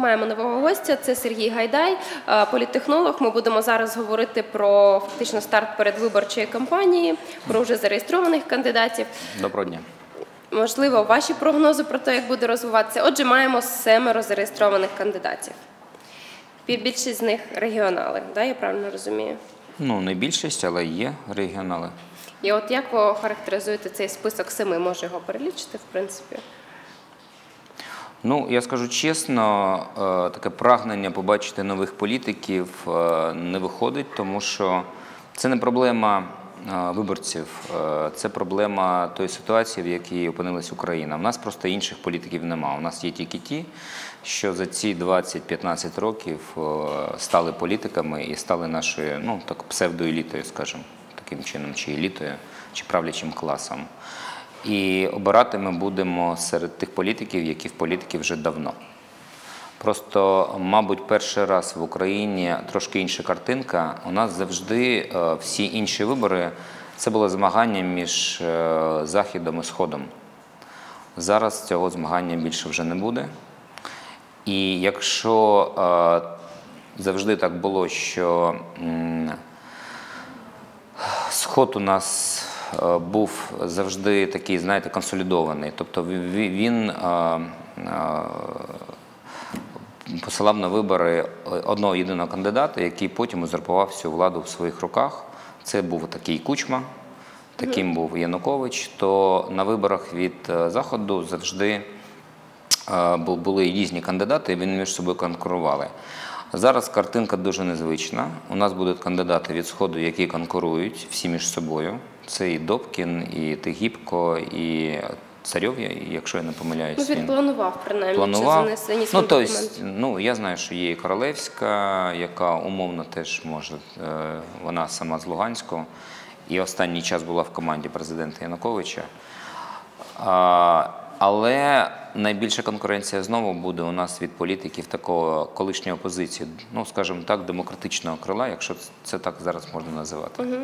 Маємо нового гостя. Це Сергій Гайдай, е, політтехнолог. Ми будемо зараз говорити про фактично старт передвиборчої кампанії, про вже зареєстрованих кандидатів. Доброго дня. Можливо, ваші прогнози про те, як буде розвиватися. Отже, маємо семеро зареєстрованих кандидатів. Більшість з них регіонали, да, я правильно розумію? Ну, не більшість, але є регіонали. І от як ви охарактеризуєте цей список семи? Може його перелічити, в принципі? Ну, я скажу чесно, е, таке прагнення побачити нових політиків е, не виходить, тому що це не проблема е, виборців, це проблема тої ситуації, в якій опинилась Україна. У нас просто інших політиків нема. У нас є тільки ті, що за ці 20-15 років стали політиками і стали нашою, ну так псевдоелітою, скажімо, таким чином, чи елітою, чи правлячим класом. І обирати ми будемо серед тих політиків, які в політиці вже давно. Просто, мабуть, перший раз в Україні трошки інша картинка. У нас завжди е, всі інші вибори це було змагання між е, Західом і Сходом. Зараз цього змагання більше вже не буде. І якщо е, завжди так було, що Сход у нас був завжди такий, знаєте, консолідований. Тобто він е, е, посилав на вибори одного єдиного кандидата, який потім узурпував всю владу в своїх руках. Це був такий Кучма, таким був Янукович. То на виборах від е, Заходу завжди е, були різні кандидати, і вони між собою конкурували. Зараз картинка дуже незвична. У нас будуть кандидати від Сходу, які конкурують всі між собою. Це і Добкін, і Тигіпко, і Царьов, якщо я не помиляюсь. Ну, він планував принаймні планував. чи занесені Ну, то есть, ну, я знаю, що є і Королевська, яка умовно теж може, е, вона сама з Луганського, і останній час була в команді президента Януковича. А, але найбільша конкуренція знову буде у нас від політиків такого колишньої опозиції, ну скажімо так, демократичного крила, якщо це так зараз можна називати.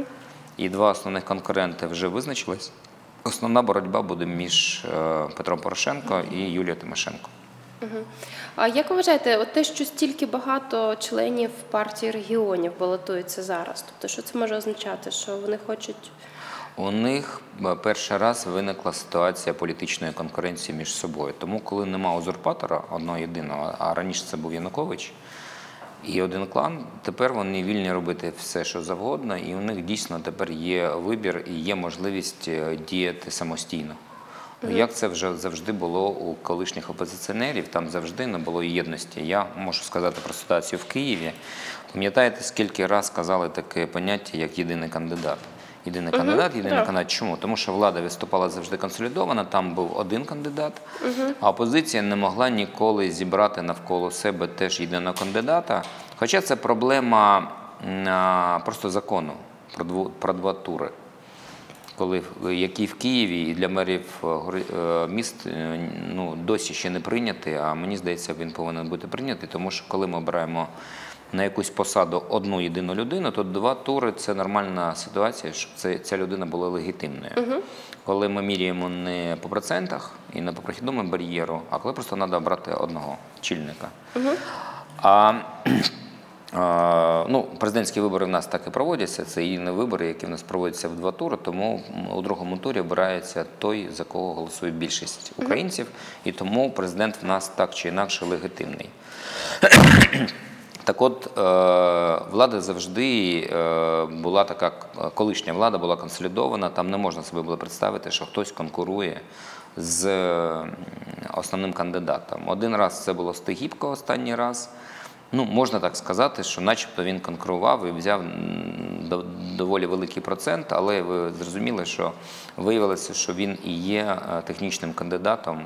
І два основних конкуренти вже визначились. Основна боротьба буде між е, Петром Порошенко і Юлією Тимошенко. А як ви вважаєте, от те, що стільки багато членів партії регіонів балотуються зараз? Тобто, що це може означати? Що вони хочуть У них е, перший раз виникла ситуація політичної конкуренції між собою. Тому, коли нема узурпатора одного єдиного, а раніше це був Янукович і один клан, тепер вони вільні робити все, що завгодно, і у них дійсно тепер є вибір і є можливість е, діяти самостійно. Ну, Як це вже завжди було у колишніх опозиціонерів, там завжди не було єдності. Я можу сказати про ситуацію в Києві. Пам'ятаєте, скільки раз казали таке поняття, як єдиний кандидат? Єдиний кандидат, єдиний так. кандидат. Чому? Тому що влада виступала завжди консолідована, там був один кандидат, а опозиція не могла ніколи зібрати навколо себе теж єдиного кандидата. Хоча це проблема а, просто закону про дву- про два тури коли які в Києві і для мерів е, е, міст е, ну, досі ще не прийнятий, а мені здається, він повинен бути прийнятий, тому що коли ми обираємо на якусь посаду одну єдину людину, то два тури це нормальна ситуація, щоб це, ця людина була легітимною. Коли ми міряємо не по процентах і не по прохідному бар'єру, а коли просто треба обрати одного чільника. А Ну, президентські вибори в нас так і проводяться. Це єдині вибори, які в нас проводяться в два тури. Тому у другому турі обирається той, за кого голосує більшість українців, і тому президент в нас так чи інакше легітимний. Так от, е, влада завжди е, була така, колишня влада була консолідована, там не можна собі було представити, що хтось конкурує з основним кандидатом. Один раз це було Стегібко останній раз. Ну, можна так сказати, що начебто він конкурував і взяв до- доволі великий процент, але ви зрозуміли, що виявилося, що він і є е, технічним кандидатом,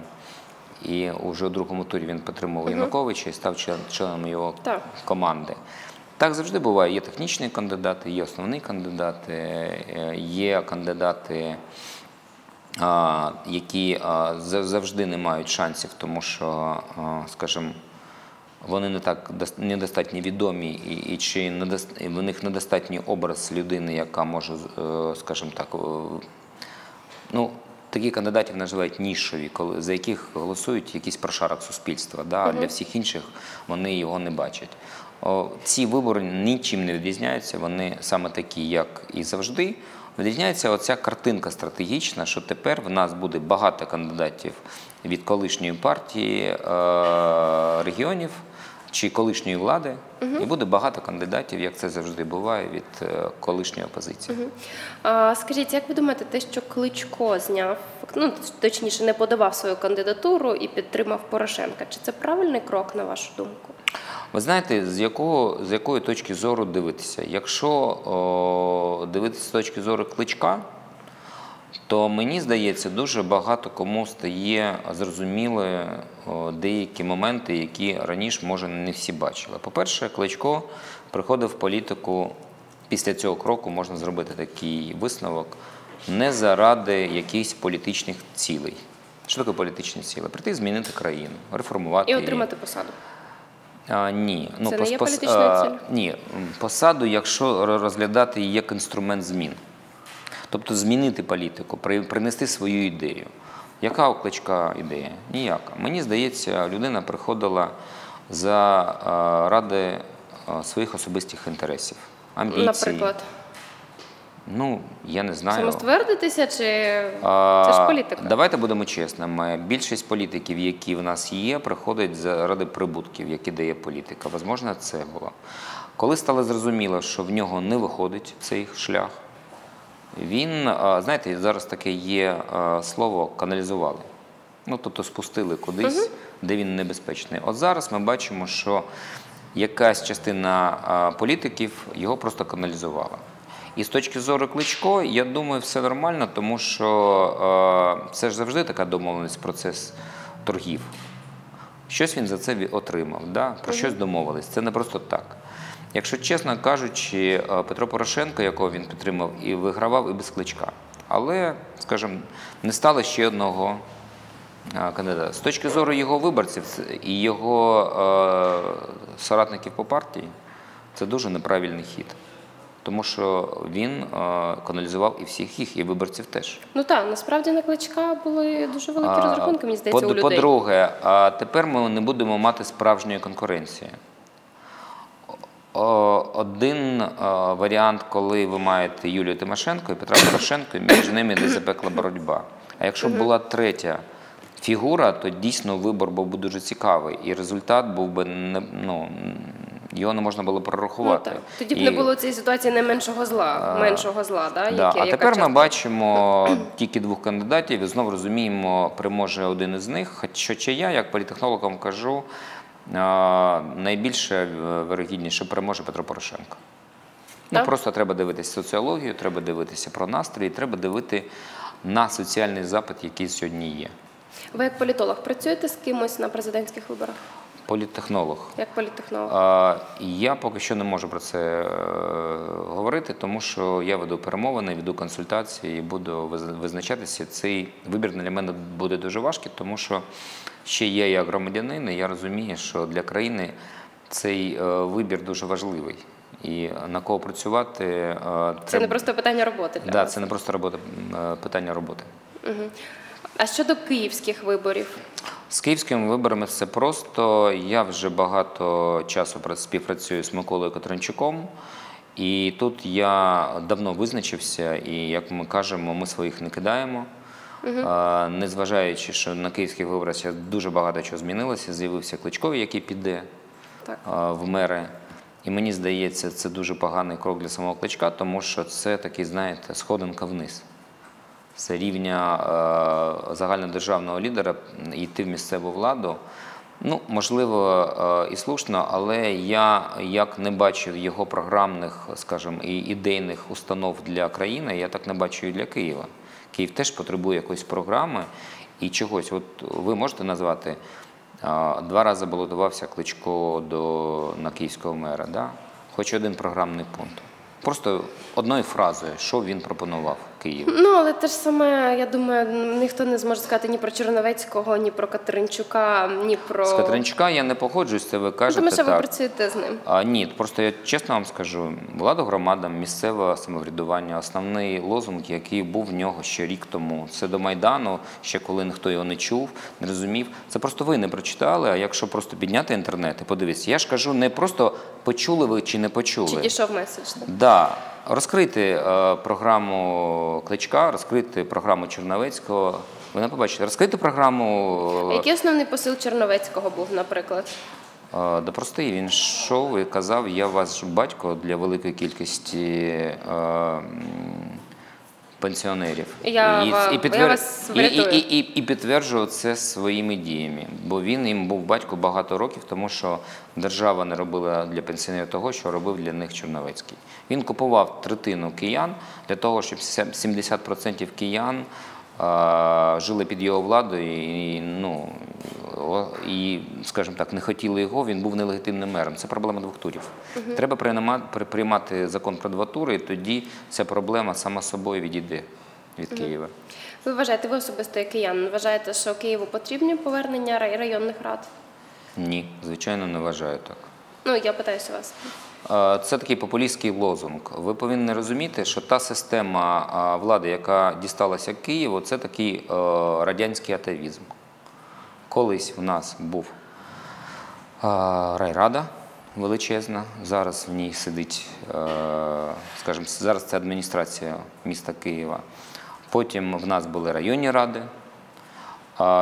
і вже у другому турі він підтримував Януковича і став членом його Так. команди. Так завжди буває. Є технічні кандидати, є основні кандидати, е, є кандидати, які завжди не мають шансів, тому що, скажімо, вони не так дос- недостатньо відомі, і, і чи недос- і в них недостатній образ людини, яка може, е, скажімо так, ну, Такі кандидатів називають нішові, за яких голосують якийсь прошарок суспільства. Да? а Для всіх інших вони його не бачать. О, ці вибори нічим не відрізняються. Вони саме такі, як і завжди. Відрізняється оця картинка стратегічна, що тепер в нас буде багато кандидатів від колишньої партії е, регіонів чи колишньої влади, і буде багато кандидатів, як це завжди буває, від е, колишньої опозиції. А, скажіть, як ви думаєте, те, що Кличко зняв, ну точніше, не подавав свою кандидатуру і підтримав Порошенка, чи це правильний крок на вашу думку? Ви знаєте, з якого з якої точки зору дивитися? Якщо о, дивитися з точки зору кличка, то мені здається, дуже багато кому стає зрозуміли деякі моменти, які раніше, може, не всі бачили. По-перше, Кличко приходив в політику після цього кроку, можна зробити такий висновок, не заради якихось політичних цілей. Що таке політичні цілі? Прийти змінити країну, реформувати І її. отримати посаду. А, ні, Це не пос- є пос- політичною а? Ні, посаду, якщо розглядати її як інструмент змін. Тобто змінити політику, принести свою ідею. Яка у кличка ідея? Ніяка. Мені здається, людина приходила за ради своїх особистих інтересів, амбіцій. Наприклад, Ну, я не знаю. самоствердитися чи А, це ж політика? Давайте будемо чесними. Більшість політиків, які в нас є, приходять заради прибутків, які дає політика. Возможно, це було. Коли стало зрозуміло, що в нього не виходить цей шлях, він, знаєте, зараз таке є слово каналізували. Ну, тобто спустили кудись, де він небезпечний. От зараз ми бачимо, що якась частина а, політиків його просто каналізувала. І з точки зору Кличко, я думаю, все нормально, тому що е, це ж завжди така домовленість, процес торгів. Щось він за це отримав, да? про щось домовились. Це не просто так. Якщо чесно кажучи, е, Петро Порошенко, якого він підтримав, і вигравав і без кличка. Але, скажімо, не стало ще одного е, кандидата. З точки зору його виборців і його е, соратників по партії, це дуже неправильний хід. Тому що він е, каналізував і всіх їх, і виборців теж. Ну так, насправді на кличка були дуже великі розрахунки, мені здається, по- у людей. По-друге, а тепер ми не будемо мати справжньої конкуренції. Один е, варіант, коли ви маєте Юлію Тимошенко і Петра Порошенко, і між ними йде запекла боротьба. А якщо б була третя фігура, то дійсно вибор був би дуже цікавий, і результат був би не ну. Його не можна було Ну, прорахувати. так. Тоді б І- не було цієї ситуації не меншого зла, меншого зла, да, Да. яке, А тепер ми бачимо тільки двох кандидатів і знову розуміємо, переможе один із них. Хоча я, як політехнолог, вам кажу, найбільше е, вирогідніше переможе Петро Порошенко. Ну, просто треба дивитися соціологію, треба дивитися про настрої, треба дивити на соціальний запит, який сьогодні є. Ви як політолог працюєте з кимось на президентських виборах? Політтехнолог. Як політтехнолог? А, Я поки що не можу про це е, говорити, тому що я веду перемовини, веду консультації і буду визначатися. Цей вибір для мене буде дуже важкий, тому що ще я як громадянин, і я розумію, що для країни цей е, вибір дуже важливий. І на кого працювати е, Це треба- не просто питання роботи да, це не просто робота, е, питання роботи. А щодо київських виборів, З київськими виборами це просто. Я вже багато часу пра- співпрацюю з Миколою Катеринчуком. І тут я давно визначився, і як ми кажемо, ми своїх не кидаємо. А, Незважаючи, що на київських виборах дуже багато чого змінилося, з'явився Кличко, який піде так. а, в мери. І мені здається, це дуже поганий крок для самого кличка, тому що це такий, знаєте, сходинка вниз. Це рівня е, загальнодержавного лідера йти в місцеву владу. Ну, можливо, е, і слушно, але я як не бачив його програмних, скажімо, і ідейних установ для країни, я так не бачу і для Києва. Київ теж потребує якоїсь програми і чогось. От ви можете назвати, два рази балотувався Кличко до, на київського мера, да? хоч один програмний пункт. Просто одною фразою, що він пропонував. Київ. Ну, але те ж саме, я думаю, ніхто не зможе сказати ні про Черновецького, ні про Катеринчука, ні про З Катеринчука я не погоджуюсь, це ви кажете. Тому що ви працюєте з ним. А, ні, просто я чесно вам скажу, влада громадам, місцеве самоврядування, основний лозунг, який був в нього ще рік тому. Це до Майдану, ще коли ніхто його не чув, не розумів. Це просто ви не прочитали. А якщо просто підняти інтернет і подивитися, я ж кажу, не просто почули ви чи не почули. Чи дійшов меседж? так? Да, розкрити е, програму Кличка, розкрити програму Черновецького. Ви не побачите, розкрити програму. Який основний посил Черновецького був, наприклад? Е, Да простий, він йшов і казав, я ваш батько для великої кількості е, пенсіонерів. Я і, і, я вас і, і, і, і, і підтверджував це своїми діями, бо він їм був батько багато років, тому що держава не робила для пенсіонерів того, що робив для них Чорновецький. Він купував третину киян для того, щоб 70% киян жили під його владою і, ну, і, скажімо так, не хотіли його, він був нелегітимним мером. Це проблема двох турів. Треба приймати, закон про два тури, і тоді ця проблема сама собою відійде від Києва. Ви вважаєте, ви особисто як киян, вважаєте, що Києву потрібні повернення районних рад? Ні, звичайно, не вважаю так. Ну, я питаюся вас. Це такий популістський лозунг. Ви повинні розуміти, що та система влади, яка дісталася Києву, це такий е, радянський атавізм. Колись в нас був райрада величезна, зараз в ній сидить, е, скажімо, зараз це адміністрація міста Києва. Потім в нас були районні ради.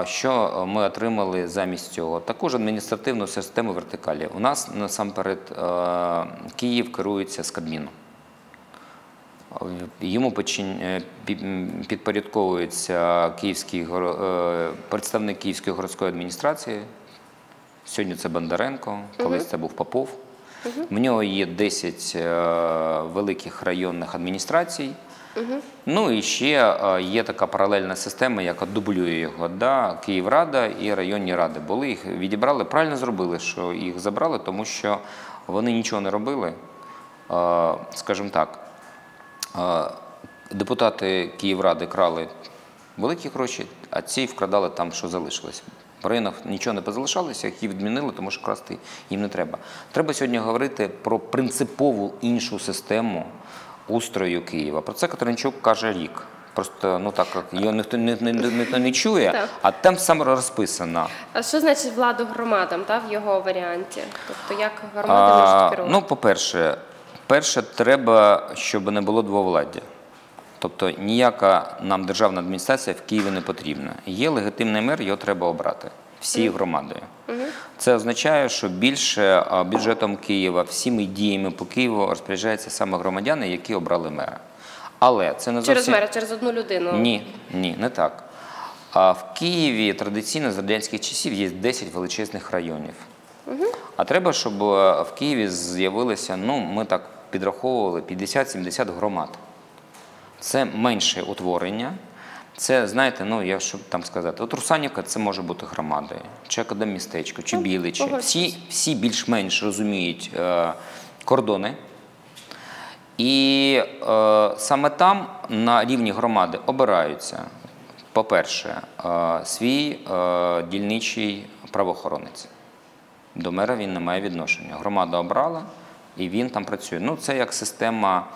Що ми отримали замість цього? Також адміністративну систему вертикалі. У нас насамперед е, Київ керується з Кабміну. Йому е, підпорядковується київський е, представник Київської городської адміністрації. Сьогодні це Бондаренко, колись це був Попов. В нього є 10 е, великих районних адміністрацій. Ну і ще е, є така паралельна система, яка дублює його. Да? Київрада і районні ради були. Їх відібрали. Правильно зробили, що їх забрали, тому що вони нічого не робили. Е, Скажімо так, е, депутати Київради крали великі гроші, а ці вкрадали там, що залишилось. В районах нічого не позалишалося, які відмінили, тому що красти їм не треба. Треба сьогодні говорити про принципову іншу систему устрою Києва. Про це Катеринчук каже рік. Просто ну так як його ніхто не, не, не, не чує, Так. а там саме розписано. А що значить владу громадам та, в його варіанті? Тобто як громади можуть керувати? ну, по-перше, перше, треба, щоб не було двовладдя. Тобто ніяка нам державна адміністрація в Києві не потрібна. Є легітимний мер, його треба обрати всією громадою. Це означає, що більше бюджетом Києва, всіми діями по Києву розпоряджаються саме громадяни, які обрали мера. Але це не через зовсім... мера, через одну людину. Ні, ні, не так. А в Києві традиційно з радянських часів є 10 величезних районів. А треба, щоб е, в Києві з'явилося, ну, ми так підраховували, 50-70 громад. Це менше утворення. Це, знаєте, ну, я щоб там сказати, от Русанівка це може бути громадою, чи Академмістечко, чи Ну, Біличі. Всі, всі більш-менш розуміють е, кордони. І е, саме там на рівні громади обираються, по-перше, е, свій е, дільничий правоохоронець. До мера він не має відношення. Громада обрала і він там працює. Ну, це як система,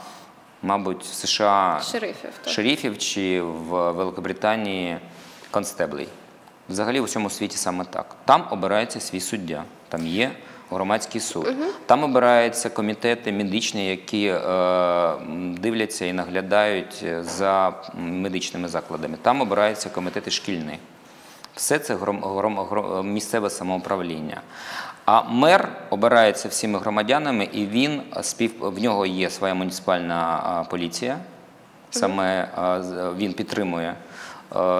мабуть, в США Шерифів. Так. шерифів чи в Великобританії констеблей. Взагалі в усьому світі саме так. Там обирається свій суддя, там є громадський суд. Там обираються комітети медичні, які е, дивляться і наглядають за медичними закладами. Там обираються комітети шкільні. Все це гром, гром, гром- місцеве самоуправління. А мер обирається всіми громадянами, і він спів в нього є своя муніципальна поліція. Саме він підтримує,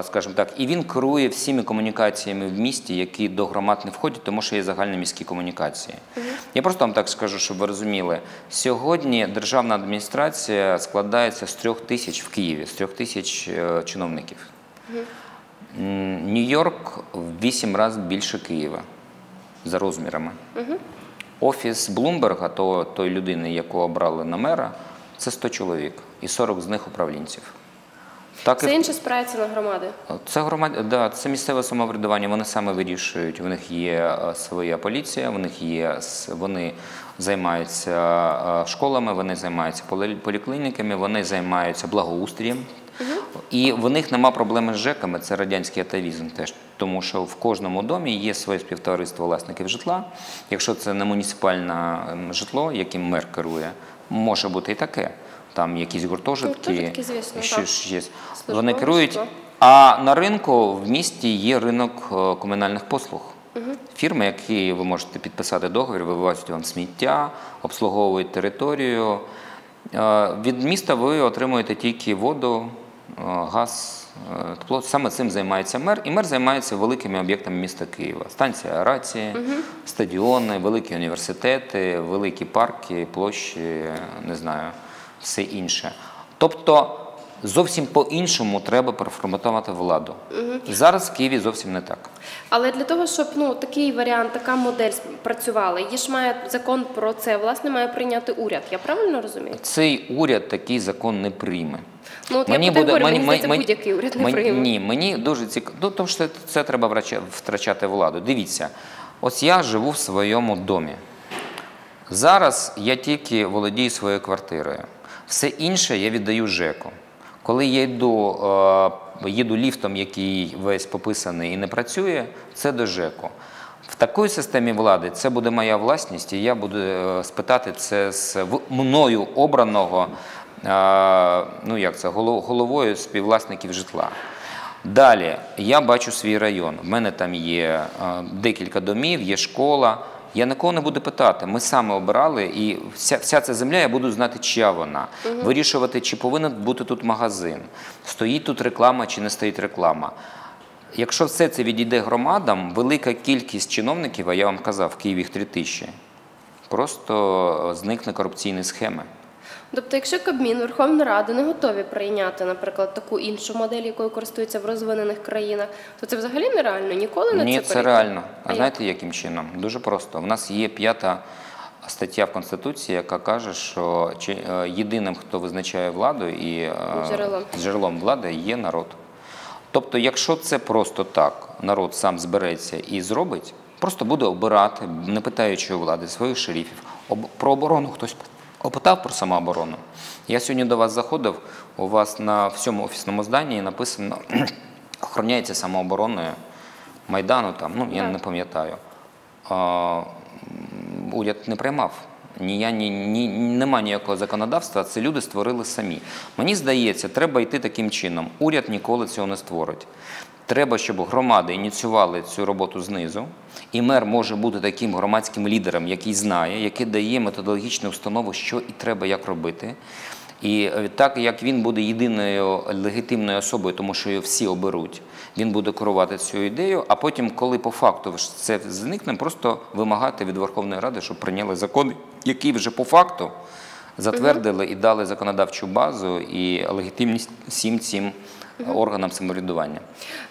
скажімо так, і він керує всіми комунікаціями в місті, які до громад не входять, тому що є загальноміські комунікації. Я просто вам так скажу, щоб ви розуміли. Сьогодні державна адміністрація складається з трьох тисяч в Києві, з трьох тисяч е, чиновників. Нью-Йорк в 8 разів більше Києва за розмірами. Офіс Блумберга, то, той людини, яку обрали на мера, це 100 чоловік, і 40 з них управлінців. Так Все і інше спирається на громади. Це громад... да, це місцеве самоврядування. Вони саме вирішують. У них є е, своя поліція, у них є вони займаються е, школами, вони займаються полі- поліклініками, вони займаються благоустрієм. І в них нема проблеми з ЖЕКами, це радянський атавізм теж. Тому що в кожному домі є своє співтовариство власників житла. Якщо це не муніципальне ем, житло, яким мер керує, може бути і таке. Там якісь гуртожитки, звісно, що ж є. Вони керують. А на ринку в місті є ринок е, комунальних послуг. Фірми, які ви можете підписати договір, вивозять вам сміття, обслуговують територію. Е, Від міста ви отримуєте тільки воду, газ, е, тепло. Саме цим займається мер. І мер займається великими об'єктами міста Києва. Станція Рації, стадіони, великі університети, великі парки, площі, не знаю, все інше. Тобто зовсім по-іншому треба переформатувати владу. Зараз в Києві зовсім не так. Але для того, щоб ну такий варіант, така модель працювала, її ж має закон про це власне має прийняти уряд. Я правильно розумію? Цей уряд такий закон не прийме. Ну от я про те говорю, мені здається, будь-який уряд не мені- прийме. Ні, мені дуже цікаво. Ну, тому що це треба втрачати владу. Дивіться, ось я живу в своєму домі. Зараз я тільки володію своєю квартирою. Все інше я віддаю ЖЕКу. Коли я йду, е, їду ліфтом, який весь пописаний і не працює, це до ЖЕКу. В такій системі влади це буде моя власність, і я буду е, спитати це з мною обраного е, ну як це, головою співвласників житла. Далі я бачу свій район. В мене там є декілька домів, є школа. Я нікого не буду питати. Ми саме обирали, і вся, вся ця земля я буду знати, чия вона. Вирішувати, чи повинен бути тут магазин, стоїть тут реклама чи не стоїть реклама. Якщо все це відійде громадам, велика кількість чиновників, а я вам казав, в Києві їх три тисячі, просто зникне корупційні схеми. Тобто, якщо Кабмін, Верховна Рада не готові прийняти, наприклад, таку іншу модель, якою користуються в розвинених країнах, то це взагалі нереально. Ніколи на Ні, це це реально. А А знаєте, яким чином? Дуже просто. У нас є п'ята стаття в Конституції, яка каже, що е, єдиним, хто визначає владу і е, Джерелом. джерелом влади є народ. Тобто, якщо це просто так, народ сам збереться і зробить, просто буде обирати, не питаючи у влади своїх шерифів. Про оборону хтось опитав про самооборону. Я сьогодні до вас заходив, у вас на всьому офісному зданні написано охороняється самообороною Майдану, там, ну я не пам'ятаю. Уряд не приймав. Ні, ні, ні, нема ніякого законодавства, це люди створили самі. Мені здається, треба йти таким чином. Уряд ніколи цього не створить. Треба, щоб громади ініціювали цю роботу знизу, і мер може бути таким громадським лідером, який знає, який дає методологічну установу, що і треба як робити. І е, так як він буде єдиною легітимною особою, тому що його всі оберуть, він буде керувати цю ідею, а потім, коли по факту це зникне, просто вимагати від Верховної Ради, щоб прийняли закон, який вже по факту затвердили і дали законодавчу базу і легітимність всім цим органам самоврядування.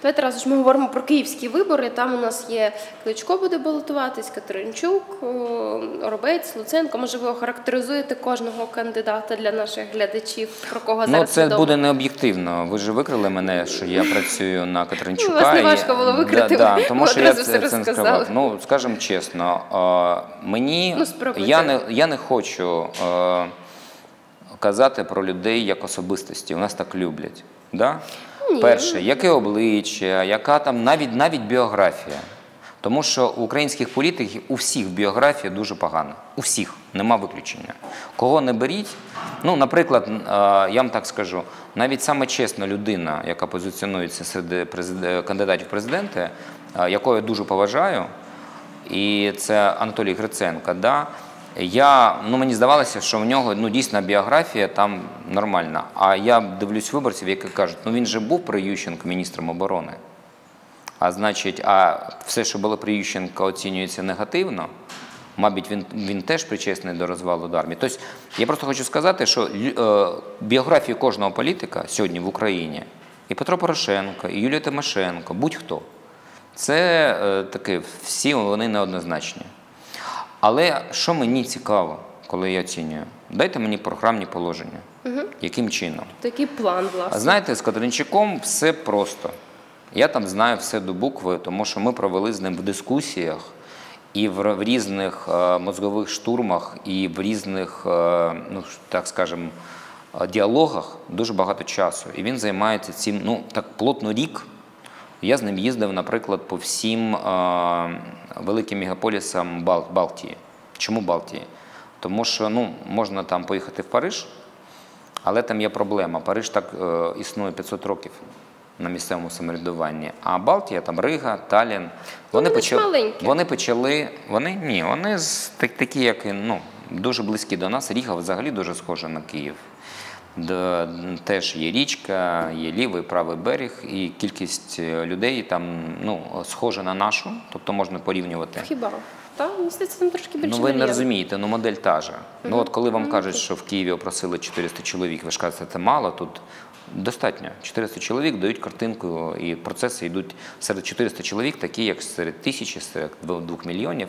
Давайте разом ж ми говоримо про київські вибори. Там у нас є Кличко буде балотуватись, Катеринчук, о, Оробець, Луценко. Може, ви охарактеризуєте кожного кандидата для наших глядачів, про кого Ну, це відомо? буде не об'єктивно. Ви ж викрили мене, що я працюю на Катеринчука. Ну, вас не важко було викрити, Да, да, тому що я це, це не розказали. Ну, скажімо чесно, мені Ну, я не я не хочу е, казати про людей як особистості. У нас так люблять. Да? Ні. Перше, яке обличчя, яка там навіть навіть біографія. Тому що у українських політиків у всіх біографія дуже погана. У всіх, нема виключення. Кого не беріть. Ну, наприклад, я вам так скажу, навіть саме чесна людина, яка позиціонується серед кандидатів в президенти, якого я дуже поважаю, і це Анатолій Гриценко. Да? Я, ну, мені здавалося, що в нього ну, дійсно біографія там нормальна. А я дивлюсь виборців, які кажуть, ну він же був при Ющенко міністром оборони. А значить, а все, що було при Ющенко, оцінюється негативно. Мабуть, він, він теж причесний до розвалу армії. Тобто, я просто хочу сказати, що е, біографію кожного політика сьогодні в Україні, і Петро Порошенко, і Юлія Тимошенко, будь-хто, це е, таке, всі вони неоднозначні. Але що мені цікаво, коли я оцінюю? Дайте мені програмні положення. Яким чином? Такий план, власне. знаєте, з Катеринчуком все просто. Я там знаю все до букви, тому що ми провели з ним в дискусіях і в, в різних е, мозгових штурмах, і в різних, е, ну так скажемо, е, діалогах дуже багато часу. І він займається цим ну так плотно рік. Я з ним їздив, наприклад, по всім е, великим мегаполісам Бал- Балтії. Чому Балтії? Тому що ну, можна там поїхати в Париж, але там є проблема. Париж так е, існує 500 років на місцевому самоврядуванні. А Балтія, там Рига, Талін, вони, вони почали, маленькі. вони почали. Вони ні, вони з так, такі, як ну, дуже близькі до нас. Ріга взагалі дуже схожа на Київ. Де теж є річка, є лівий, правий берег, і кількість е, людей там ну, схожа на нашу, тобто можна порівнювати. Хіба? Так, мені там трошки більше Ну ви не розумієте, ну модель та же. Ну от коли вам кажуть, що в Києві опросили 400 чоловік, ви ж кажете, це мало, тут достатньо. 400 чоловік дають картинку, і процеси йдуть серед 400 чоловік, такі як серед тисячі, серед двох мільйонів.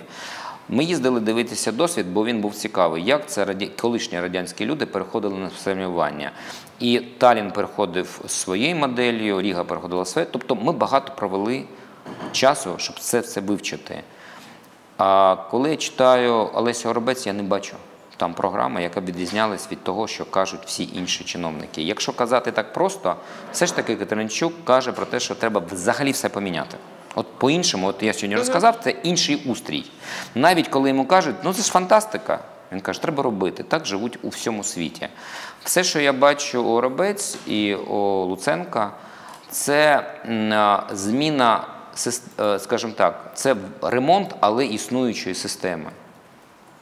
Ми їздили дивитися досвід, бо він був цікавий, як це колишні радянські люди переходили на самоврядування. І Талін переходив своєю моделлю, Ріга переходила своєю. Тобто ми багато провели часу, щоб це все вивчити. А коли я читаю Олесю Горобець, я не бачу там програми, яка відрізнялась від того, що кажуть всі інші чиновники. Якщо казати так просто, все ж таки Катеринчук каже про те, що треба взагалі все поміняти. От по-іншому, от я сьогодні розказав, це інший устрій. Навіть коли йому кажуть, ну це ж фантастика. Він каже, треба робити. Так живуть у всьому світі. Все, що я бачу у Горобець і у Луценка, це зміна, е, скажімо так, це ремонт, але існуючої системи.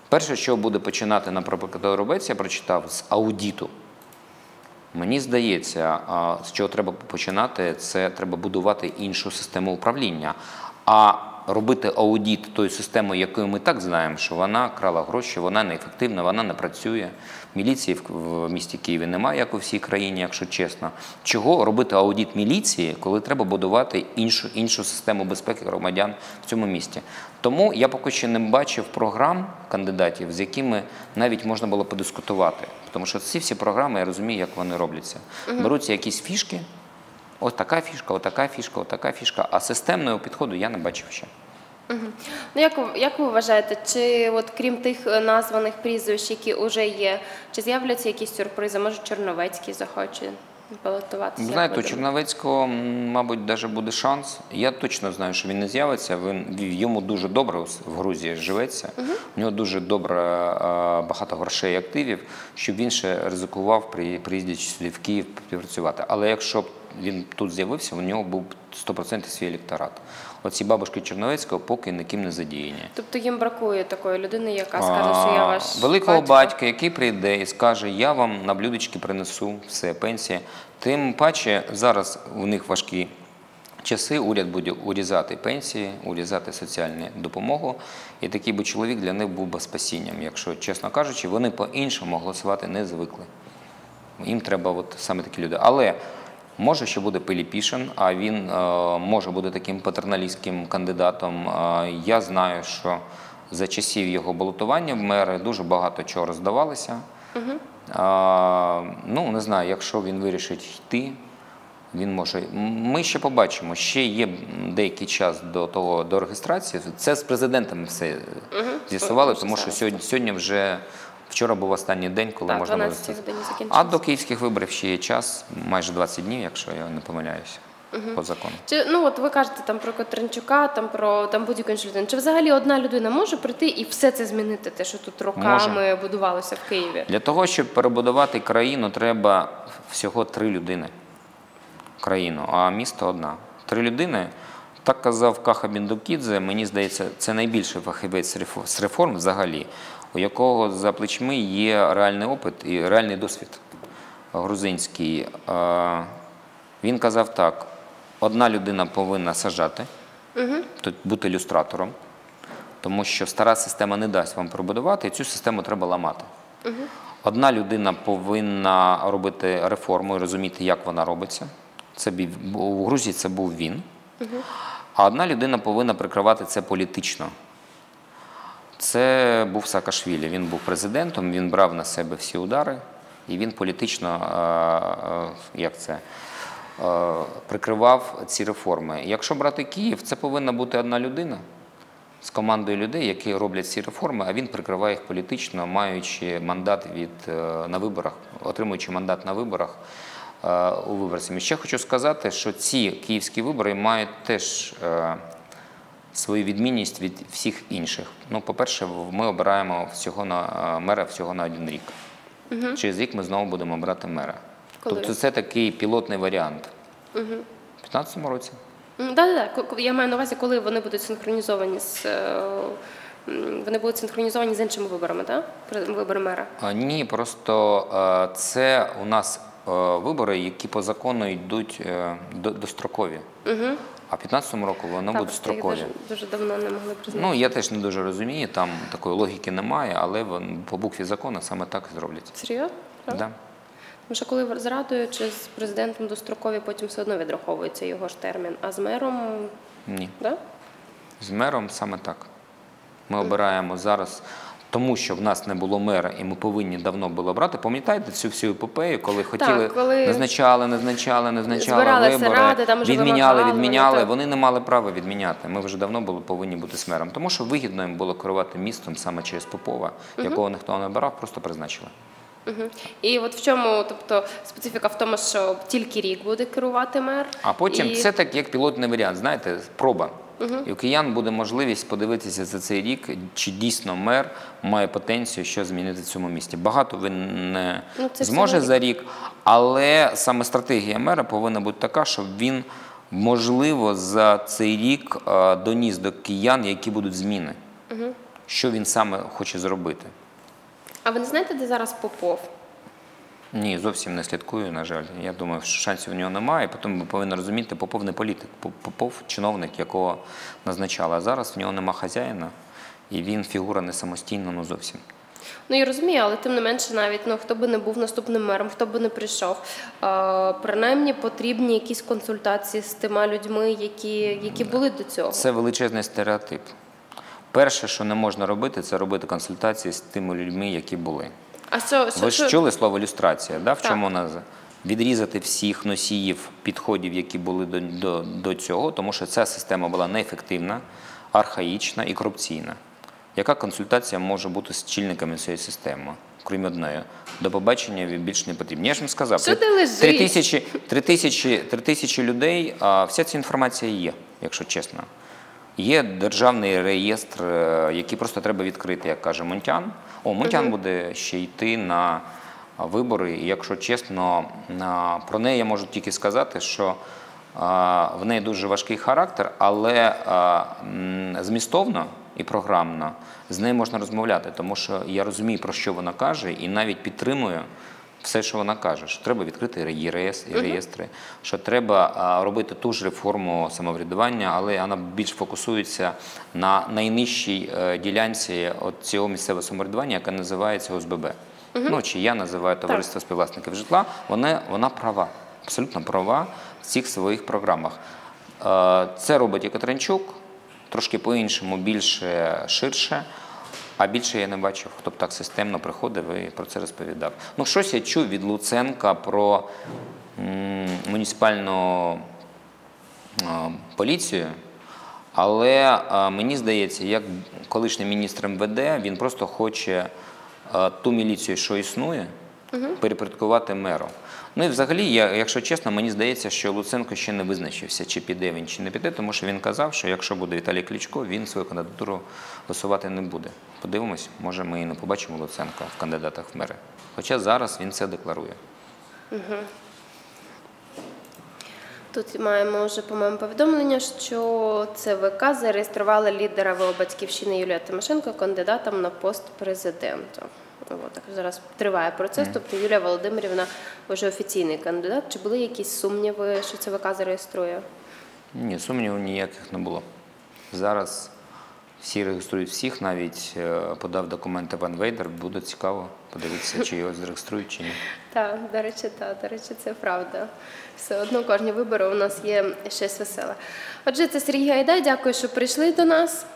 Перше, що буде починати, наприклад, Горобець, я прочитав з аудіту. Мені здається, з чого треба починати, це треба будувати іншу систему управління. А робити аудіт тої системи, якою ми так знаємо, що вона крала гроші, вона неефективна, вона не працює. Міліції в- місті Києві немає, як у всій країні, якщо чесно. Чого робити аудіт міліції, коли треба будувати іншу, іншу систему безпеки громадян в цьому місті? Тому я поки що не бачив програм кандидатів, з якими навіть можна було подискутувати. Тому що ці всі програми, я розумію, як вони робляться. Беруться якісь фішки, ось така фішка, ось така фішка, ось така фішка, а системного підходу я не бачив ще. Ну, як, ви- як ви вважаєте, чи от крім тих е, названих прізвищ, які вже є, чи з'являться якісь сюрпризи? Може, Чорновецький захоче балотуватися? Знаєте, у Черновецького, мабуть, навіть буде шанс. Я точно знаю, що він не з'явиться. Він йому дуже добре в Грузії живеться. У нього дуже добре багато грошей і активів, щоб він ще ризикував при приїздячи сюди в Київ працювати. Але якщо б він тут з'явився, у нього був 100% свій електорат. Оці бабушки Черновецького поки ніким не задіяні. Тобто їм бракує такої людини, яка скаже, що я ваш великого батько. батька, який прийде і скаже, я вам на блюдечки принесу все, пенсія. Тим паче зараз у них важкі часи. Уряд буде урізати пенсії, урізати соціальну допомогу. І такий би чоловік для них був би спасінням. Якщо чесно кажучи, вони по-іншому голосувати не звикли. Їм треба от саме такі люди. Але може ще буде Пиліпішин, а він е, може бути таким патерналістським кандидатом. Е, я знаю, що за часів його балотування в мери дуже багато чого роздавалося. Е, ну, не знаю, якщо він вирішить йти, він може. Ми ще побачимо. Ще є деякий час до того до реєстрації. Це з президентами все з'ясували, тому що сьогодні, сьогодні вже вчора був останній день, коли Так, можна було 12 А до київських виборів ще є час, майже 20 днів, якщо я не помиляюся, по закону. Чи ну от ви кажете там про Котренчука, там про там будь-яку іншу людину. Чи взагалі одна людина може прийти і все це змінити, те, що тут роками будувалося в Києві? Для того, щоб перебудувати країну, треба всього три людини. Країну, а місто одна. Три людини. Так казав Каха Біндукідзе, мені здається, це найбільший фахівець з реформ взагалі, у якого за плечми є реальний опит і реальний досвід грузинський. Він казав так: одна людина повинна саджати, тут бути ілюстратором, тому що стара система не дасть вам пробудувати, і цю систему треба ламати. Одна людина повинна робити реформу і розуміти, як вона робиться. Це у Грузії це був він. А одна людина повинна прикривати це політично. Це був Саакашвілі. Він був президентом, він брав на себе всі удари, і він політично е, е, як це, е, прикривав ці реформи. Якщо брати Київ, це повинна бути одна людина з командою людей, які роблять ці реформи, а він прикриває їх політично, маючи мандат від на виборах, отримуючи мандат на виборах у виборців. І ще хочу сказати, що ці київські вибори мають теж. е, свою відмінність від всіх інших. Ну, по-перше, ми обираємо всього на е, мера всього на один рік. Через рік ми знову будемо обирати мера. Коли? Тобто це такий пілотний варіант. У 2015 році. Так, так, так. Я маю на увазі, коли вони будуть синхронізовані з. е, Вони будуть синхронізовані з іншими виборами, так? Вибори мера. Ні, просто е, це у нас е, вибори, які по закону йдуть е, дострокові. Угу. А в 2015 року вони будуть строкові. Дуже, дуже давно не могли признати. Ну, я теж не дуже розумію, там такої логіки немає, але по букві закону саме так і зроблять. Серйозно? Так? Да. Тому що коли зрадуючи з президентом дострокові, потім все одно відраховується його ж термін. А з мером, Ні. да? З мером саме так. Ми обираємо зараз, тому що в нас не було мера, і ми повинні давно було брати. Пам'ятаєте цю всю епопею, коли хотіли коли назначали, назначали, назначали вибори, ради, там відміняли, відміняли. вони. Вони не мали права відміняти. Ми вже давно були повинні бути з мером, тому що вигідно їм було керувати містом саме через Попова, якого ніхто не обирав, просто призначили. Угу. І от в чому, тобто, специфіка в тому, що тільки рік буде керувати мер. А потім і... це так як пілотний варіант, знаєте, проба. І у киян буде можливість подивитися за цей рік, чи дійсно мер має потенцію, що змінити в цьому місті. Багато він не Ну, зможе за рік, але саме стратегія мера повинна бути така, щоб він можливо за цей рік е, доніс до киян, які будуть зміни. Що він саме хоче зробити. А ви не знаєте, де зараз Попов? Ні, зовсім не слідкую, на жаль. Я думаю, що шансів у нього немає. Потім ми повинні розуміти, Попов не політик, Попов чиновник, якого назначали. А зараз в нього нема хазяїна, і він фігура не самостійна, ну зовсім. Ну я розумію, але тим не менше, навіть ну хто би не був наступним мером, хто би не прийшов. Е, принаймні потрібні якісь консультації з тими людьми, які, які були до цього. Це величезний стереотип. Перше, що не можна робити, це робити консультації з тими людьми, які були. А що, що, Ви ж чули слово люстрація, да? в Так. чому вона? Відрізати всіх носіїв підходів, які були до, до, до цього, тому що ця система була неефективна, архаїчна і корупційна. Яка консультація може бути з чільниками цієї системи, крім одної? До побачення більш не потрібні. Я ж вам сказав, три тисячі, три тисячі, три тисячі людей, а вся ця інформація є, якщо чесно. Є державний реєстр, е, який просто треба відкрити, як каже Мунтян. О, Мунтян буде ще йти на вибори. І якщо чесно, про неї я можу тільки сказати, що в неї дуже важкий характер, але змістовно і програмно з нею можна розмовляти, тому що я розумію, про що вона каже, і навіть підтримую все, що вона каже, що треба відкрити реєс- реєстри, що треба робити ту ж реформу самоврядування, але вона більш фокусується на найнижчій е, ділянці от цього місцевого самоврядування, яка називається ОСББ. Ну, чи я називаю товариство співвласників житла, вона, вона права, абсолютно права в цих своїх програмах. Е, Це робить і Катеринчук, трошки по-іншому, більше, ширше. А більше я не бачив, хто б так системно приходив і про це розповідав. Ну, щось я чув від Луценка про муніципальну поліцію, але мені здається, як колишній міністр МВД, він просто хоче ту міліцію, що існує, перепорядкувати меру. Ну і взагалі, я, якщо чесно, мені здається, що Луценко ще не визначився, чи піде він, чи не піде, тому що він казав, що якщо буде Віталій Кличко, він свою кандидатуру висувати не буде. Подивимось, може ми і не побачимо Луценка в кандидатах в мери. Хоча зараз він це декларує. Тут маємо вже, по-моєму, повідомлення, що ЦВК зареєстрували лідера ВО «Батьківщини» Юлія Тимошенко кандидатом на пост президента. От, зараз триває процес. Тобто Юлія Володимирівна вже офіційний кандидат. Чи були якісь сумніви, що ЦВК зареєструє? Ні, сумнівів ніяких не було. Зараз всі реєструють всіх, навіть е, подав документи Ван Вейдер. Буде цікаво подивитися, чи його зареєструють, чи ні. Так, до речі, так, до речі, це правда. Все одно кожні вибори у нас є щось веселе. Отже, це Сергій Гайдай. Дякую, що прийшли до нас.